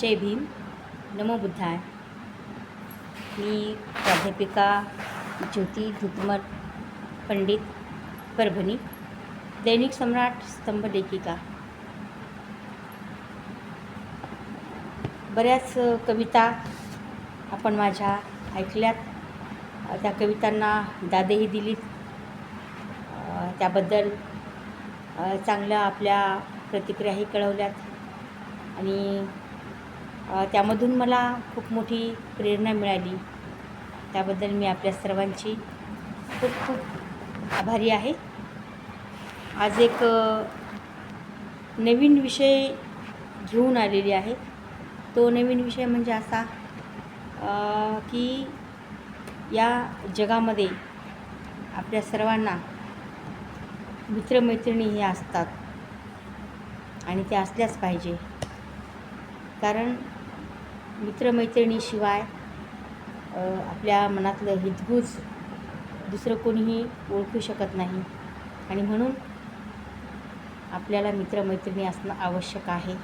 जय भीम. नमो बुद्धाय. मी प्राध्यापिका ज्योती धुतमट पंडित परभणी दैनिक सम्राट स्तंभ लेखिका. बऱ्याच कविता आपण माझ्या ऐकल्यात. त्या कवितांना दादेही दिलीत. त्याबद्दल चांगल्या आपल्या प्रतिक्रियाही कळवल्यात. आणि त्यामधून मला खूप मोठी प्रेरणा मिळाली. त्याबद्दल मी आपल्या सर्वांची खूप खूप आभारी आहे. आज एक नवीन विषय घेऊन आलेली आहे. तो नवीन विषय म्हणजे असा की या जगामध्ये आपल्या सर्वांना मित्रमैत्रिणी हे असतात आणि ते असल्याच पाहिजे. कारण मित्रमैत्रिणीशिवाय आपल्या मनातलं हितगुज दुसरं कोणीही ओळखू शकत नाही. आणि म्हणून आपल्याला मित्रमैत्रिणी असणं आवश्यक आहे.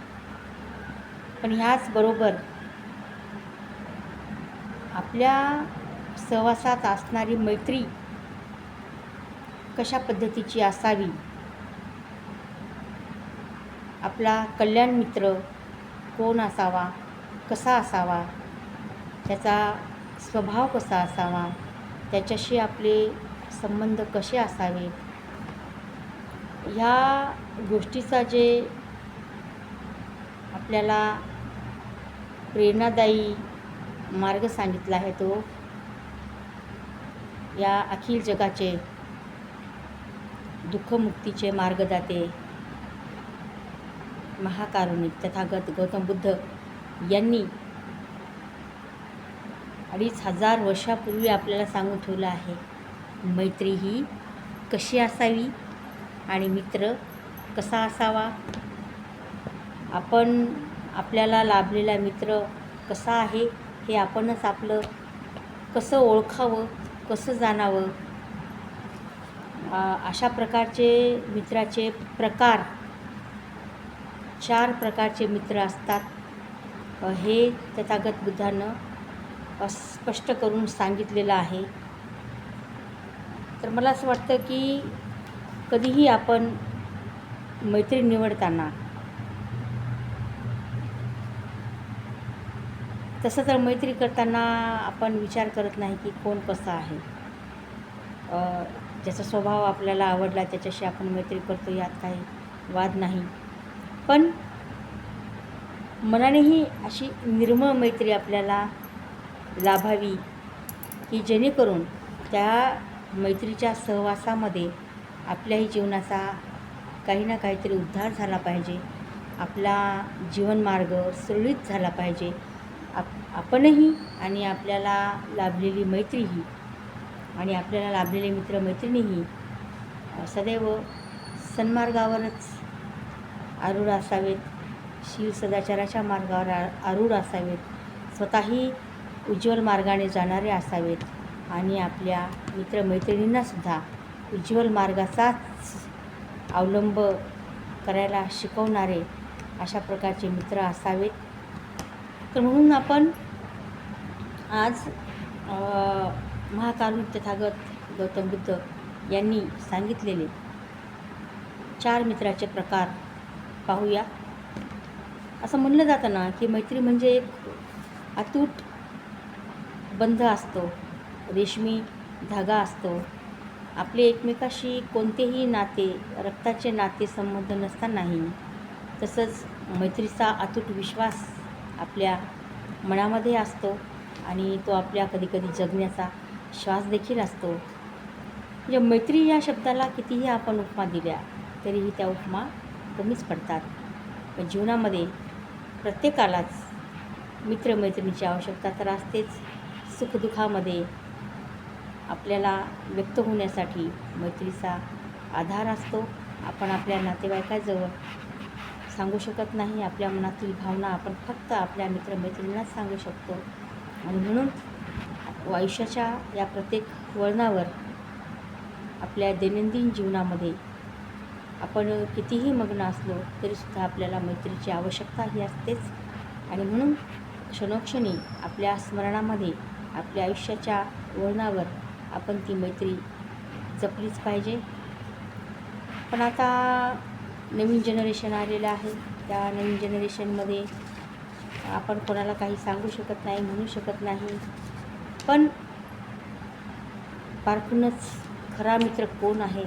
पण ह्याचबरोबर आपल्या सहवासात असणारी मैत्री कशा पद्धतीची असावी? आपला कल्याण मित्र कोण असावा? कसा असावा? त्याचा स्वभाव कसा असावा? त्याच्याशी आपले संबंध कसे असावे ह्या गोष्टीचा जे आपल्याला प्रेरणादायी मार्ग सांगितला आहे तो या अखिल जगाचे दुःखमुक्तीचे मार्गदाते महाकारुणिक तथागत गौतम बुद्ध यांनी अडीच हजार वर्षापूर्वी आपल्याला सांगून ठेवलं आहे. मैत्री ही कशी असावी आणि मित्र कसा असावा? आपण आपल्याला लाभलेला मित्र कसा आहे हे आपणच आपलं कसं ओळखावं कसं जाणावं? अशा प्रकारचे मित्राचे प्रकार चार प्रकारचे मित्र असतात. हे तथागत बुद्धानं स्पष्ट करून सांगितलेलं आहे. तर मला असं वाटतं की कधीही आपण मैत्री निवडताना तसं तर मैत्री करताना आपण विचार करत नाही की कोण कसं आहे. ज्याचा स्वभाव आपल्याला आवडला त्याच्याशी आपण मैत्री करतो यात काही वाद नाही. पण मनानेही अशी निर्मळ मैत्री आपल्याला लाभावी की जेणेकरून त्या मैत्रीच्या सहवासामध्ये आपल्याही जीवनाचा काही ना काहीतरी उद्धार झाला पाहिजे. आपला जीवनमार्ग सुरळीत झाला पाहिजे. आप आपणही आणि आपल्याला लाभलेली मैत्रीही आणि आपल्याला लाभलेले मित्रमैत्रिणीही सदैव सन्मार्गावरच आरूढ असावेत. शिव सदाचाराच्या मार्गावर आ आरूढ असावेत. स्वतःही उज्ज्वल मार्गाने जाणारे असावेत. आणि आपल्या मित्रमैत्रिणींनासुद्धा उज्ज्वल मार्गाचाच अवलंब करायला शिकवणारे अशा प्रकारचे मित्र असावेत. तर म्हणून आपण आज अ, महाकारुण तथागत गौतम बुद्ध यांनी सांगितलेले चार मित्राचे प्रकार पाहूया. असं म्हणलं जातं ना की मैत्री म्हणजे एक अतूट बंध असतो रेशमी धागा असतो. आपले एकमेकाशी कोणतेही नाते रक्ताचे नाते संबंध नसतानाही तसंच मैत्रीचा अतूट विश्वास आपल्या मनामध्ये असतो आणि तो आपल्या कधीकधी जगण्याचा श्वास देखील असतो. म्हणजे मैत्री या शब्दाला कितीही आपण उपमा दिल्या तरीही त्या उपमा कमीच पडतात. पण जीवनामध्ये प्रत्येकालाच मित्रमैत्रिणीची आवश्यकता तर असतेच. सुखदुःखामध्ये आपल्याला व्यक्त होण्यासाठी मैत्रीचा आधार असतो. आपण आपल्या नातेवाईकाजवळ सांगू शकत नाही. आपल्या मनातील भावना आपण फक्त आपल्या मित्रमैत्रिणींनाच सांगू शकतो. आणि म्हणून आयुष्याच्या या प्रत्येक वळणावर आपल्या दैनंदिन जीवनामध्ये आपण कितीही मग्न असलो तरीसुद्धा आपल्याला मैत्रीची आवश्यकता ही असतेच. आणि म्हणून क्षणोक्षणी आपल्या स्मरणामध्ये आपल्या आयुष्याच्या वळणावर आपण ती मैत्री जपलीच पाहिजे. पण आता नवीन जनरेशन आलेलं आहे. त्या नवीन जनरेशनमध्ये आपण कोणाला काही सांगू शकत नाही म्हणू शकत नाही. पण पारखूनच खरा मित्र कोण आहे?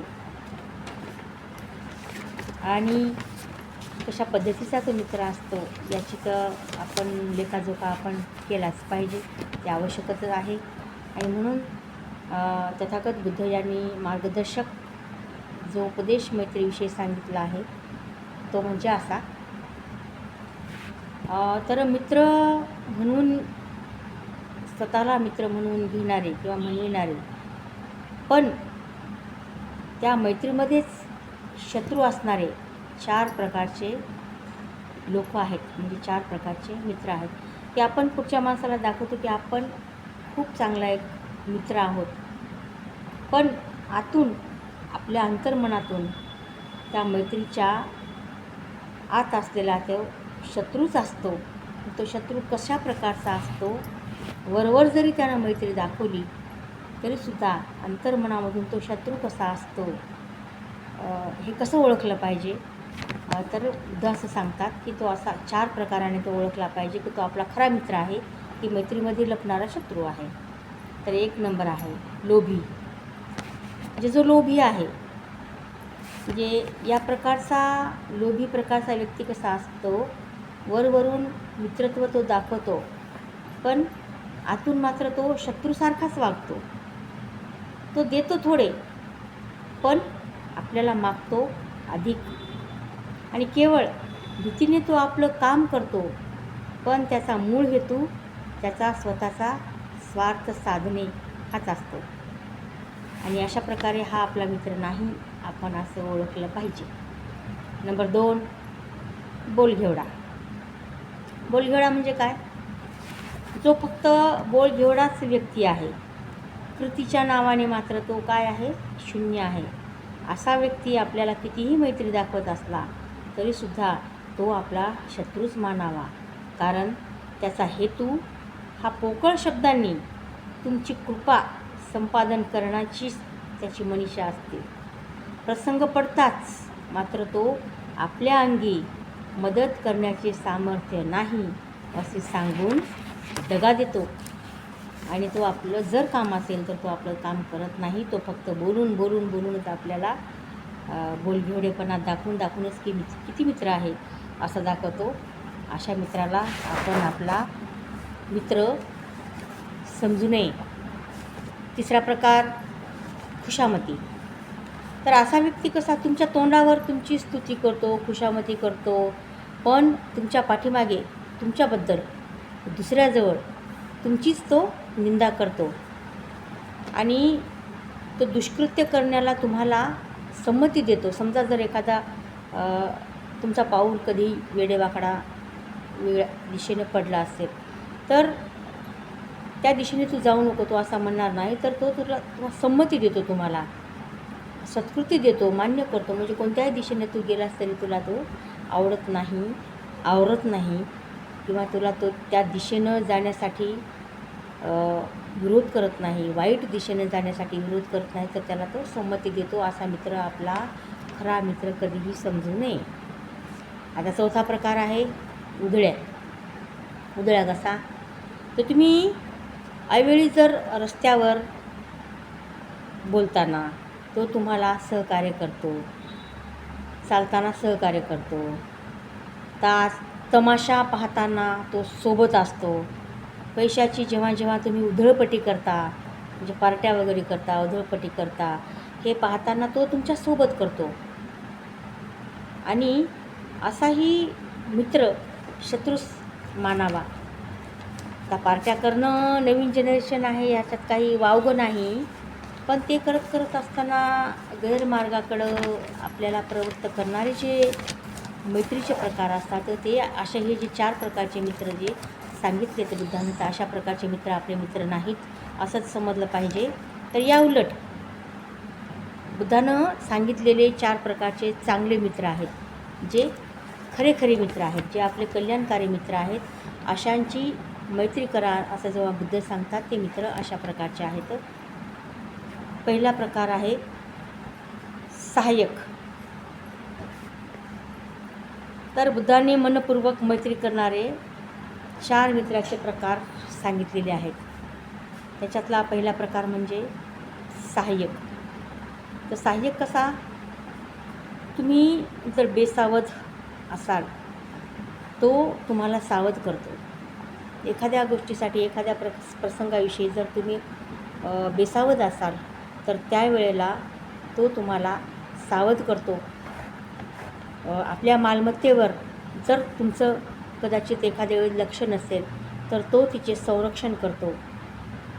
आणि कशा पद्धतीचा तो मित्र असतो याची तर आपण लेखाजोखा आपण केलाच पाहिजे. ते आवश्यकच आहे. आणि म्हणून तथागत बुद्ध यांनी मार्गदर्शक जो उपदेश मैत्रीविषयी सांगितला आहे तो म्हणजे असा. तर मित्र म्हणून स्वतःला मित्र म्हणून घेणारे किंवा म्हणविणारे पण त्या मैत्रीमध्येच शत्रू असणारे चार प्रकारचे लोक आहेत. म्हणजे चार प्रकारचे मित्र आहेत. ते आपण पुढच्या माणसाला दाखवतो की आपण खूप चांगला एक मित्र आहोत. पण आतून आपल्या अंतर्मनातून त्या मैत्रीच्या आत असलेला तो शत्रूच असतो. तो शत्रू कशा प्रकारचा असतो वरवर जरी त्यानं मैत्री दाखवली तरीसुद्धा अंतर्मनामधून तो शत्रू कसा असतो हे कसं ओळखलं पाहिजे? तर बुद्ध असं सांगतात की तो असा चार प्रकाराने तो ओळखला पाहिजे की तो आपला खरा मित्र आहे की मैत्रीमध्ये लपणारा शत्रू आहे. तर एक नंबर आहे लोभी. म्हणजे जो लोभी आहे म्हणजे या प्रकारचा लोभी प्रकारचा व्यक्ती कसा असतो वरवरून मित्रत्व तो दाखवतो पण आतून मात्र तो शत्रूसारखाच वागतो. तो देतो थोडे पण आपल्याला मागतो अधिक. आणि केवळ भीतीने तो आपलं काम करतो पण त्याचा मूळ हेतू त्याचा स्वतःचा स्वार्थ साधणे हाच असतो. आणि अशा प्रकारे हा आपला मित्र नाही आपण असं ओळखलं पाहिजे. नंबर दोन बोलघेवडा. बोलघेवडा म्हणजे काय? जो फक्त बोलघेवडाच व्यक्ती आहे. कृतीच्या नावाने मात्र तो काय आहे? शून्य आहे. असा व्यक्ती आपल्याला कितीही मैत्री दाखवत असला तरीसुद्धा तो आपला शत्रूच मानावा. कारण त्याचा हेतू हा पोकळ शब्दांनी तुमची कृपा संपादन करण्याचीच त्याची मनीषा असते. प्रसंग पडताच मात्र तो आपल्या अंगी मदत करण्याचे सामर्थ्य नाही असे सांगून दगा देतो. आणि तो आपलं जर काम असेल तर तो आपलं काम करत नाही. तो फक्त बोलून बोलून बोलूनच आपल्याला अ, बोलघेवडेपणा दाखवून दाखवूनच की मित्र किती मित्र आहे असं दाखवतो. अशा मित्राला आपण आपला मित्र समजू नये. तिसरा प्रकार खुशामती. तर असा व्यक्ती कसा तुमच्या तोंडावर तुमची स्तुती करतो खुशामती करतो पण तुमच्या पाठीमागे तुमच्याबद्दल दुसऱ्याजवळ तुमचीच तो निंदा करतो. आणि तो दुष्कृत्य करण्याला तुम्हाला संमती देतो. समजा जर एखादा तुमचा पाऊल कधी वेडेवाकडा वेगळ्या दिशेने पडला असेल तर त्या दिशेने तू जाऊ नको तो असा म्हणणार नाही तर तो तुला संमती देतो तुम्हाला. सत्कृती देतो मान्य करतो. म्हणजे कोणत्याही दिशेने तू गेलास तरी तुला तो आवडत नाही आवरत नाही किंवा तुला तो त्या दिशेनं जाण्यासाठी विरोध करत नाही वाईट दिशेने जाण्यासाठी विरोध करत नाही तर त्याला तो संमती देतो असा मित्र आपला खरा मित्र कधीही समजू नये. आता चौथा प्रकार आहे उधळ्या. उधळ्या कसा? तर तुम्ही ऐवेळी जर रस्त्यावर बोलताना तो तुम्हाला सहकार्य करतो चालताना सहकार्य करतो तास तमाशा पाहताना तो सोबत असतो पैशाची जेव्हा जेव्हा तुम्ही उधळपट्टी करता म्हणजे पार्ट्या वगैरे करता उधळपट्टी करता हे पाहताना तो तुमच्यासोबत करतो. आणि असाही मित्र शत्रूस मानावा. आता पार्ट्या करणं नवीन जनरेशन आहे याच्यात काही वावगं नाही पण ते करत करत असताना गैरमार्गाकडं आपल्याला प्रवृत्त करणारे जे मैत्रीचे प्रकार असतात ते असे हे जे चार प्रकारचे मित्र जे सांगितले ते बुद्धांनी तर अशा प्रकारचे मित्र आपले मित्र नाहीत असंच समजलं पाहिजे. तर या उलट बुद्धानं सांगितलेले चार प्रकारचे चांगले मित्र आहेत जे खरे खरे मित्र आहेत जे आपले कल्याणकारी मित्र आहेत. अशांची मैत्री करा असं जेव्हा बुद्ध सांगतात ते मित्र अशा प्रकारचे आहेत. पहिला प्रकार आहे सहाय्यक. तर बुद्धाने मनपूर्वक मैत्री करणारे चार मित्राचे प्रकार सांगितलेले आहेत. त्याच्यातला पहिला प्रकार म्हणजे सहाय्यक. तर सहाय्यक कसा? तुम्ही जर बेसावध असाल तो तुम्हाला सावध करतो. एखाद्या गोष्टीसाठी एखाद्या प्र प्रसंगाविषयी जर तुम्ही बेसावध असाल तर त्यावेळेला तो तुम्हाला सावध करतो. आपल्या मालमत्तेवर जर तुमचं कदाचित एखाद्या वेळी लक्ष नसेल तर तो तिचे संरक्षण करतो.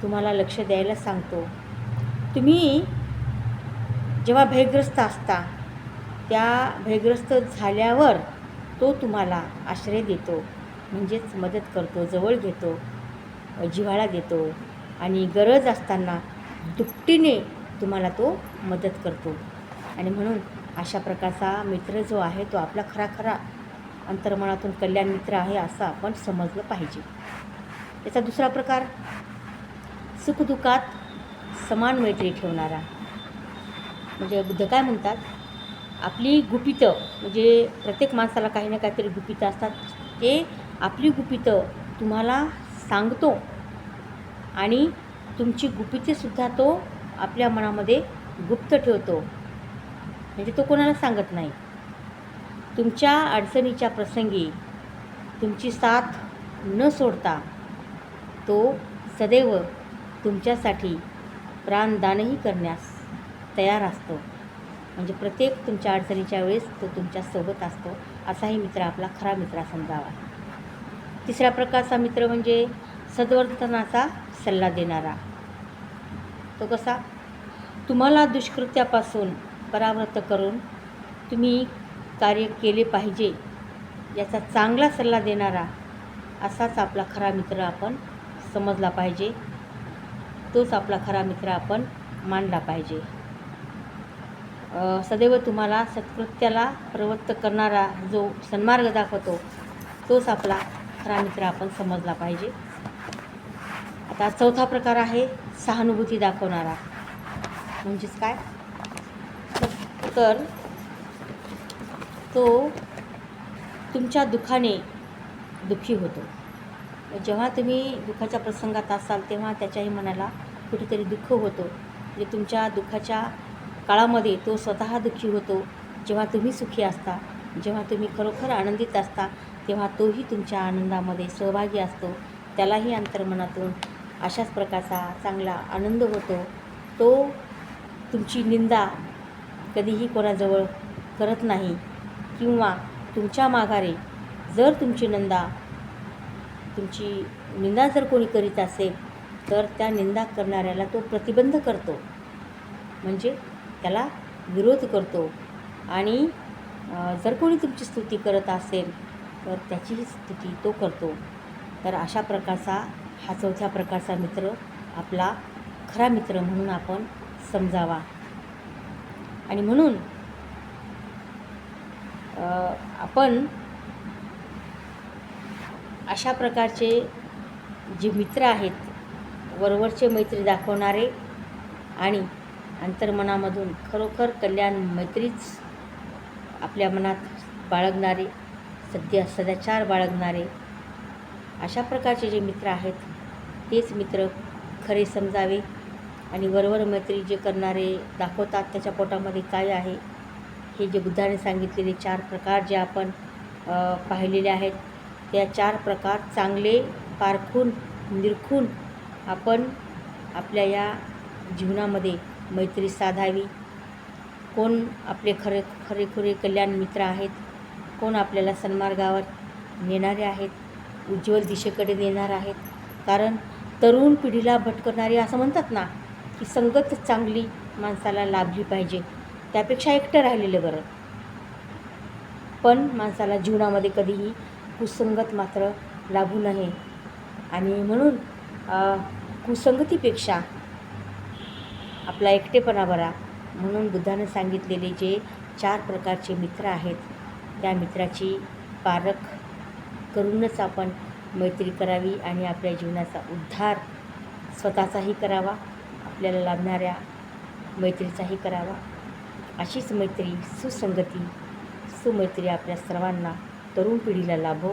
तुम्हाला लक्ष द्यायला सांगतो. तुम्ही जेव्हा भयग्रस्त असता त्या भयग्रस्त झाल्यावर तो तुम्हाला आश्रय देतो म्हणजेच मदत करतो जवळ घेतो जिव्हाळा देतो आणि गरज असताना दुपटीने तुम्हाला तो मदत करतो. आणि म्हणून अशा प्रकारचा मित्र जो आहे तो आपला खरा खरा अंतर्मनातून कल्याण मित्र आहे असं आपण समजलं पाहिजे. याचा दुसरा प्रकार सुखदुःखात समान मैत्री ठेवणारा. म्हणजे बुद्ध काय म्हणतात? आपली गुपितं म्हणजे प्रत्येक माणसाला काही ना काहीतरी गुपितं असतात. ते आपली गुपितं तुम्हाला सांगतो आणि तुमची गुपितेसुद्धा तो आपल्या मनामध्ये गुप्त ठेवतो. म्हणजे तो कोणाला सांगत नाही. तुमच्या अडचणीच्या प्रसंगी तुमची साथ न सोडता तो सदैव तुमच्यासाठी प्राणदानही करण्यास तयार असतो. म्हणजे प्रत्येक तुमच्या अडचणीच्या वेळेस तो तुमच्यासोबत असतो असाही मित्र आपला खरा मित्र समजावा. तिसऱ्या प्रकारचा मित्र म्हणजे सद्वर्तनाचा सल्ला देणारा. तो कसा? तुम्हाला दुष्कृत्यापासून परावृत्त करून तुम्ही कार्य केले पाहिजे याचा चांगला सल्ला देणारा असाच आपला खरा मित्र आपण समजला पाहिजे. तोच आपला खरा मित्र आपण मानला पाहिजे. सदैव तुम्हाला सत्कृत्याला प्रवृत्त करणारा जो सन्मार्ग दाखवतो तोच आपला खरा मित्र आपण समजला पाहिजे. आता चौथा प्रकार आहे सहानुभूती दाखवणारा. म्हणजेच काय? तर तो तुमच्या दुःखाने दुःखी होतो. जेव्हा तुम्ही दुःखाच्या प्रसंगात असाल तेव्हा त्याच्याही मनाला कुठेतरी दुःख होतो. म्हणजे तुमच्या दुःखाच्या काळामध्ये तो स्वतः दुःखी होतो. जेव्हा तुम्ही सुखी असता जेव्हा तुम्ही खरोखर आनंदित असता तेव्हा तोही तुमच्या आनंदामध्ये सहभागी असतो. त्यालाही अंतर्मनातून अशाच प्रकारचा चांगला आनंद होतो. तो तुमची निंदा कधीही कोणाजवळ करत नाही. किंवा तुमच्या माघारे जर तुमची नंदा तुमची निंदा जर कोणी करीत असेल तर त्या निंदा करणाऱ्याला तो प्रतिबंध करतो. म्हणजे त्याला विरोध करतो. आणि जर कोणी तुमची स्तुती करत असेल तर त्याचीही स्तुती तो करतो. तर अशा प्रकारचा हा चौथ्या प्रकारचा मित्र आपला खरा मित्र म्हणून आपण समजावा. आणि म्हणून आपण अशा प्रकारचे जे मित्र आहेत वरवरचे मैत्री दाखवणारे आणि अंतर्मनामधून खरोखर कल्याण मैत्रीच आपल्या मनात बाळगणारे सध्या सदाचार बाळगणारे अशा प्रकारचे जे मित्र आहेत तेच मित्र खरे समजावे आणि वरवर मैत्री जे करणारे दाखवतात त्याच्या पोटामध्ये काय आहे हे जे बुद्धाने सांगितलेले चार प्रकार जे आपण पाहिलेले आहेत त्या चार प्रकार चांगले पारखून निरखून आपण आपल्या या जीवनामध्ये मैत्री साधावी. कोण आपले खरे खरेखुरे कल्याण मित्र आहेत कोण आपल्याला सन्मार्गावर नेणारे आहेत उज्ज्वल दिशेकडे नेणार आहेत. कारण तरुण पिढीला भटकणारी असं म्हणतात ना की संगत चांगली माणसाला लाभली पाहिजे. त्यापेक्षा एकटं राहिलेलं बरं. पण माणसाला जीवनामध्ये कधीही कुसंगत मात्र लाभू नये. आणि म्हणून कुसंगतीपेक्षा आपला एकटेपणा बरा. म्हणून बुद्धानं सांगितलेले जे चार प्रकारचे मित्र आहेत त्या मित्राची पारख करूनच आपण मैत्री करावी आणि आपल्या जीवनाचा उद्धार स्वतःचाही करावा आपल्याला लाभणाऱ्या मैत्रीचाही करावा. अशीच मैत्री सुसंगती सुमैत्री आपल्या सर्वांना तरुण पिढीला लाभो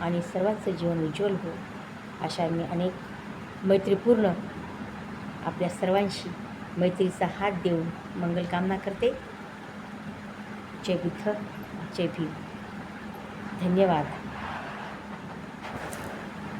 आणि सर्वांचं जीवन उज्ज्वल हो अशा मी अनेक मैत्रीपूर्ण आपल्या सर्वांशी मैत्रीचा हात देऊन मंगलकामना करते. जय बुद्ध जय भीम. धन्यवाद.